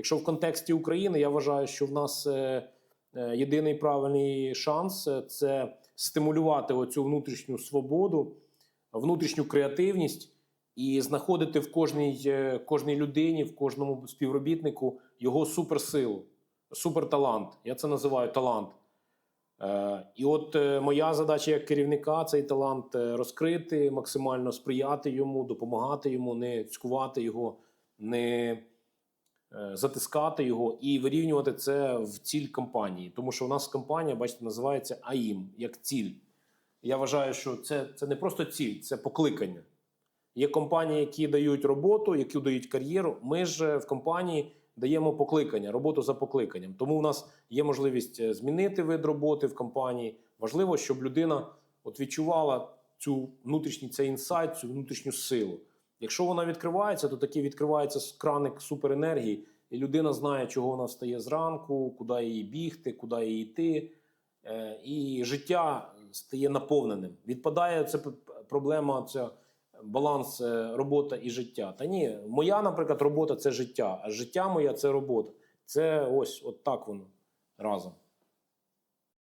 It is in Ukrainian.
Якщо в контексті України, я вважаю, що в нас е, е, єдиний правильний шанс е, це стимулювати оцю внутрішню свободу, внутрішню креативність і знаходити в кожній, кожній людині, в кожному співробітнику його суперсилу, суперталант. Я це називаю талант. І от моя задача як керівника цей талант розкрити, максимально сприяти йому, допомагати йому, не цькувати його, не затискати його і вирівнювати це в ціль компанії. Тому що у нас компанія, бачите, називається АІМ як ціль. Я вважаю, що це, це не просто ціль, це покликання. Є компанії, які дають роботу, які дають кар'єру. Ми ж е, в компанії даємо покликання, роботу за покликанням. Тому в нас є можливість е, змінити вид роботи в компанії. Важливо, щоб людина от відчувала цю внутрішній цей інсайт, цю внутрішню силу. Якщо вона відкривається, то таки відкривається краник суперенергії, і людина знає, чого вона встає зранку, куди їй бігти, куди їй йти. Е, І життя стає наповненим. Відпадає це проблема, ця баланс е, робота і життя. Та ні, моя, наприклад, робота це життя, а життя моє це робота. Це ось от так воно разом.